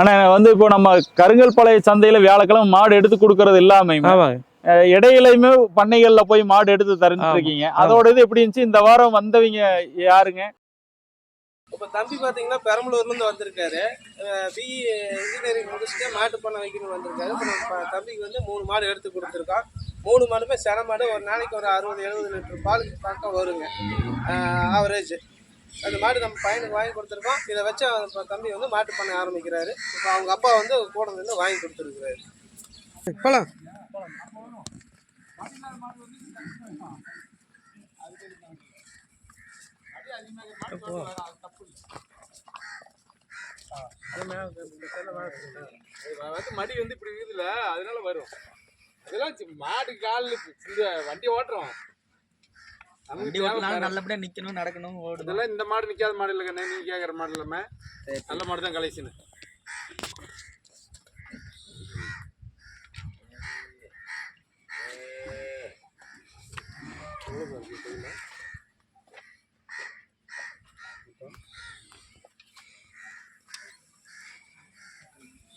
ஆனா வந்து இப்போ நம்ம கருங்கல்பாளைய சந்தையில வியாழக்கிழமை மாடு எடுத்து கொடுக்கறது அஹ் இடையிலையுமே பண்ணைகள்ல போய் மாடு எடுத்து தரேன்னு இருக்கீங்க அதோட இது எப்படி இருந்துச்சு? இந்த வாரம் வந்தவங்க யாருங்க? இப்போ தம்பி பார்த்தீங்கன்னா பெரம்பலூர்லேருந்து வந்திருக்காரு. பிஇ இன்ஜினியரிங் முடிச்சுட்டு மாட்டு பண்ணை வைக்கணும்னு வந்திருக்காரு. இப்போ தம்பிக்கு வந்து மூணு மாடு எடுத்து கொடுத்துருக்கோம். மூணு மாடுமே சென மாடு ஒரு நாளைக்கு ஒரு அறுபது எழுபது லிட்டர் பால் பக்கம் வருங்க. ஆவரேஜ் அந்த மாடு நம்ம பையனுக்கு வாங்கி கொடுத்துருக்கோம். இதை வச்சு அவன் தம்பி வந்து மாட்டு பண்ணை ஆரம்பிக்கிறாரு. இப்போ அவங்க அப்பா வந்து கூட இருந்து வாங்கி கொடுத்துருக்குறாரு. வந்து மடி வந்து இப்படி இருக்குதுல்ல அதனால வரும். அதெல்லாம் மாடு கால் இந்த வண்டி ஓட்டுறோம். வண்டி வேற. நல்லபடியா நிக்கணும் நடக்கணும் ஓடணும். இதெல்லாம் இந்த மாடு நிக்காத மாடு இல்லை கண்ணே நீ கேட்குற மாடு இல்லாம நல்ல மாடு தான் கலைச்சுன்னு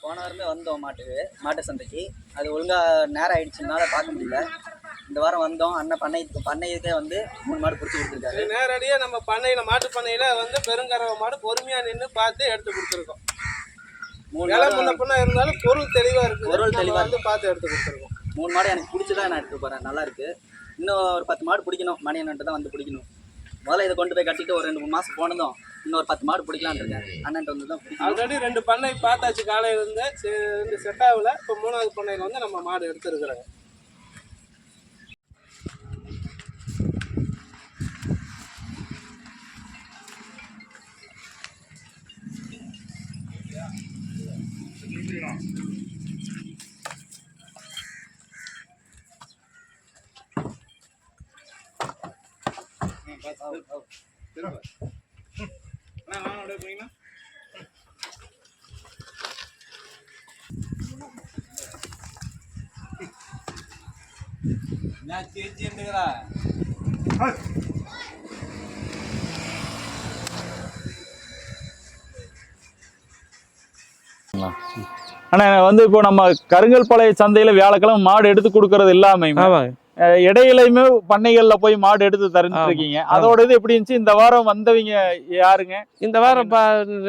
போன வாரமே வந்தோம் மாட்டுக்கு மாட்டு சந்தைக்கு. அது ஒழுங்கா நேரம் ஆயிடுச்சுனால பார்க்க முடியல. இந்த வாரம் வந்தோம். அண்ணன் பண்ணைக்கு பண்ணையக்கே வந்து மூணு மாடு பிடிச்சி கொடுத்துருக்காரு. நேரடியாக நம்ம பண்ணையில் மாட்டு பண்ணையில் வந்து பெருங்கறவை மாடு பொறுமையாக நின்று பார்த்து எடுத்து கொடுத்துருக்கோம். மூணு விலை முன்ன பின்ன இருந்தாலும் பொருள் தெளிவாக இருக்குது. பொருள் நம்ம தெளிவா வந்து பார்த்து எடுத்து கொடுத்துருக்கோம். மூணு மாடு எனக்கு பிடிச்சதா நான் எடுத்து போறேன். நல்லா இருக்கு. இன்னும் ஒரு பத்து மாடு பிடிக்கணும். மணி அண்ணன்ட்டு தான் வந்து பிடிக்கணும். முதல்ல இதை கொண்டு போய் கட்டிட்டு ஒரு ரெண்டு மூணு மாசம் போனதும் இன்னொரு பத்து மாடு பிடிக்கலான்னு இருக்கேன் அண்ணன்ட்டு வந்து தான் ஆல்ரெடி ரெண்டு பண்ணை பார்த்தாச்சு காலையில இருந்து. ரெண்டு செட் ஆகல. இப்போ மூணாவது பண்ணையில் வந்து நம்ம மாடு எடுத்துருக்குறோங்க. அண்ணா வந்து இப்போ நம்ம கருங்கல்பாளைய சந்தையில வியாழக்கிழமை மாடு எடுத்து கொடுக்கறது எல்லாமே இடையிலையுமே பண்ணைகள்ல போய் மாடு எடுத்து ஆமா. இருக்கீங்க அதோட இது எப்படி இருந்துச்சு? இந்த வாரம் வந்தவங்க யாருங்க? இந்த வாரம்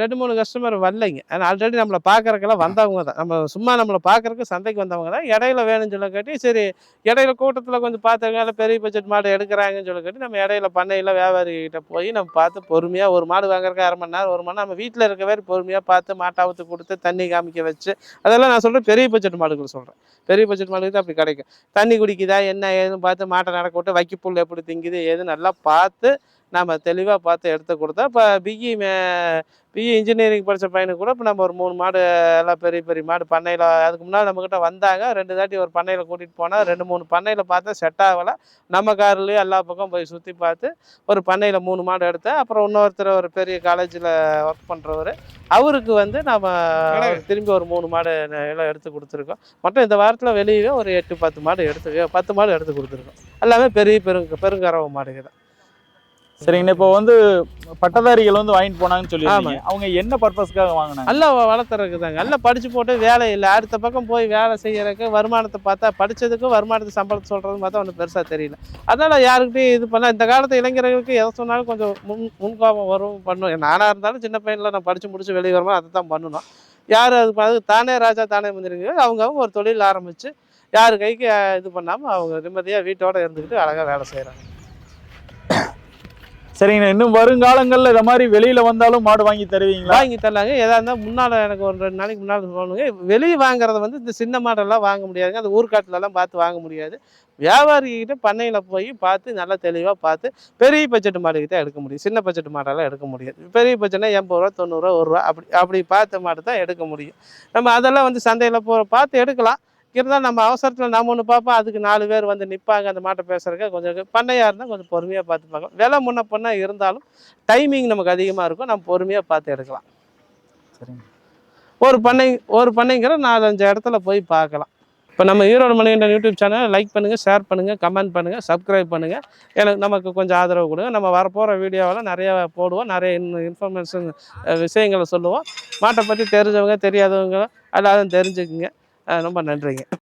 ரெண்டு மூணு கஸ்டமர் வரலைங்க. ஆனால் ஆல்ரெடி நம்மளை பார்க்கறக்கெல்லாம் வந்தவங்க தான். நம்ம சும்மா நம்மளை பார்க்கறக்கு சந்தைக்கு வந்தவங்க தான். இடையில வேணும்னு சொல்ல காட்டி சரி இடையில கூட்டத்தில் கொஞ்சம் பார்த்தவங்க பெரிய பட்ஜெட் மாடு எடுக்கிறாங்கன்னு சொல்ல காட்டி நம்ம இடையில பண்ணையில் வியாபாரிகிட்ட போய் நம்ம பார்த்து பொறுமையாக ஒரு மாடு வாங்குறதுக்கு அரை மணி நேரம் ஒரு மணி நேரம் நம்ம வீட்டில் இருக்க மாதிரி பொறுமையாக பார்த்து மாட்டாவத்து கொடுத்து தண்ணி காமிக்க வச்சு அதெல்லாம் நான் சொல்கிறேன் பெரிய பட்ஜெட் மாடுகள் சொல்கிறேன் பெரிய பட்ஜெட் மாடுக்கு தான் அப்படி கிடைக்கும். தண்ணி குடிக்குதா? என்ன ஏதுன்னு பார்த்து மாட்டை நடக்க விட்டு வைக்கப்புல் எப்படி திங்குது ஏது நல்லா பார்த்து நம்ம தெளிவாக பார்த்து எடுத்து கொடுத்தா இப்போ பிஇ பிஇ இன்ஜினியரிங் படித்த பையனுக்கு கூட இப்போ நம்ம ஒரு மூணு மாடு எல்லாம் பெரிய பெரிய மாடு பண்ணையில் அதுக்கு முன்னாடி நம்மக்கிட்ட வந்தாங்க. ரெண்டு தாட்டி ஒரு பண்ணையில் கூட்டிகிட்டு போனால் ரெண்டு மூணு பண்ணையில் பார்த்தா செட் ஆகலை. நம்ம கார்லேயே எல்லா பக்கம் போய் சுற்றி பார்த்து ஒரு பண்ணையில் மூணு மாடு எடுத்தேன் அப்புறம் இன்னொருத்தர் ஒரு பெரிய காலேஜில் ஒர்க் பண்ணுறவர் அவருக்கு வந்து நம்ம திரும்பி ஒரு மூணு மாடு எல்லாம் எடுத்து கொடுத்துருக்கோம். மொத்தம் இந்த வாரத்தில் வெளியே ஒரு எட்டு பத்து மாடு எடுத்து பத்து மாடு எடுத்து கொடுத்துருக்கோம். எல்லாமே பெரிய பெருங்க பெருங்கறவை மாடுங்க தான். சரிங்கண்ணா இப்போ வந்து பட்டதாரிகள் வந்து வாங்கிட்டு போனாங்கன்னு சொல்லியிருந்தீங்க. அவங்க என்ன பர்பஸ்க்காக வாங்கினாங்க? நல்லா வளர்த்துறதுக்கு தாங்க நல்லா படிச்சு போட்டு வேலை இல்லை. அடுத்த பக்கம் போய் வேலை செய்யறதுக்கு வருமானத்தை பார்த்தா படிச்சதுக்கு வருமானத்தை சம்பளத்தை சொல்றது பார்த்தா ஒன்றும் பெருசாக தெரியல. அதனால யாருக்கிட்டையும் இது பண்ண இந்த காலத்து இளைஞர்களுக்கு எதை சொன்னாலும் கொஞ்சம் முன் முன்கோபம் வரும் பண்ணும். நானாக இருந்தாலும் சின்ன பையனில் நான் படிச்சு முடிச்சு வெளியே வரும்போது அதை தான் பண்ணணும் யார் அது அது தானே ராஜா தானே மந்திரிங்க. அவங்க அவங்க ஒரு தொழில் ஆரம்பிச்சு யார் கைக்கு இது பண்ணாமல் அவங்க நிம்மதியாக வீட்டோட இருந்துக்கிட்டு அழகாக வேலை செய்கிறாங்க சரிங்கண்ணா இன்னும் வருங்காலங்களில் இதை மாதிரி வெளியில் வந்தாலும் மாடு வாங்கி தருவீங்களா? வாங்கி தரலாங்க. ஏதா இருந்தால் முன்னால் எனக்கு ஒரு ரெண்டு நாளைக்கு முன்னால் சொல்லணுங்க வெளியே வாங்குறத வந்து இந்த சின்ன மாடெல்லாம் வாங்க முடியாதுங்க. அந்த ஊர்காட்டிலலாம் பார்த்து வாங்க முடியாது. வியாபாரிகிட்ட பண்ணையில் போய் பார்த்து நல்லா தெளிவாக பார்த்து பெரிய பட்ஜெட் மாடுகிட்ட எடுக்க முடியும். சின்ன பட்ஜெட் மாடெல்லாம் எடுக்க முடியாது. பெரிய பட்ஜெட்னா எண்பது ரூபா தொண்ணூறுரூவா ஒரு ரூபா. அப்படி அப்படி பார்த்த மாடு தான் எடுக்க முடியும். நம்ம அதெல்லாம் வந்து சந்தையில் போ பார்த்து எடுக்கலாம். இருந்தாலும் நம்ம அவசரத்தில் நம்ம ஒன்று பார்ப்போம் அதுக்கு நாலு பேர் வந்து நிற்பாங்க அந்த மாட்டை பேசுறதுக்கு. கொஞ்சம் பண்ணையாக இருந்தால் கொஞ்சம் பொறுமையாக பார்த்து பார்க்கலாம். விலை முன்ன பண்ண இருந்தாலும் டைமிங் நமக்கு அதிகமாக இருக்கும். நம்ம பொறுமையாக பார்த்து எடுக்கலாம். சரிங்க. ஒரு பண்ணை ஒரு பண்ணைங்கிற நாலஞ்சு இடத்துல போய் பார்க்கலாம். இப்போ நம்ம Erode Manikandan YouTube channel like பண்ணுங்கள் ஷேர் பண்ணுங்கள் கமெண்ட் பண்ணுங்கள் சப்ஸ்கிரைப் பண்ணுங்கள் எனக்கு நமக்கு கொஞ்சம் ஆதரவு கொடுங்க. நம்ம வரப்போகிற வீடியோவில் நிறைய போடுவோம். நிறைய இன்ஃபர்மேஷன் விஷயங்களை சொல்லுவோம். மாட்டை பற்றி தெரிஞ்சவங்க தெரியாதவங்க எல்லாரும் தெரிஞ்சுக்குங்க. ரொம்ப நன்றிங்க.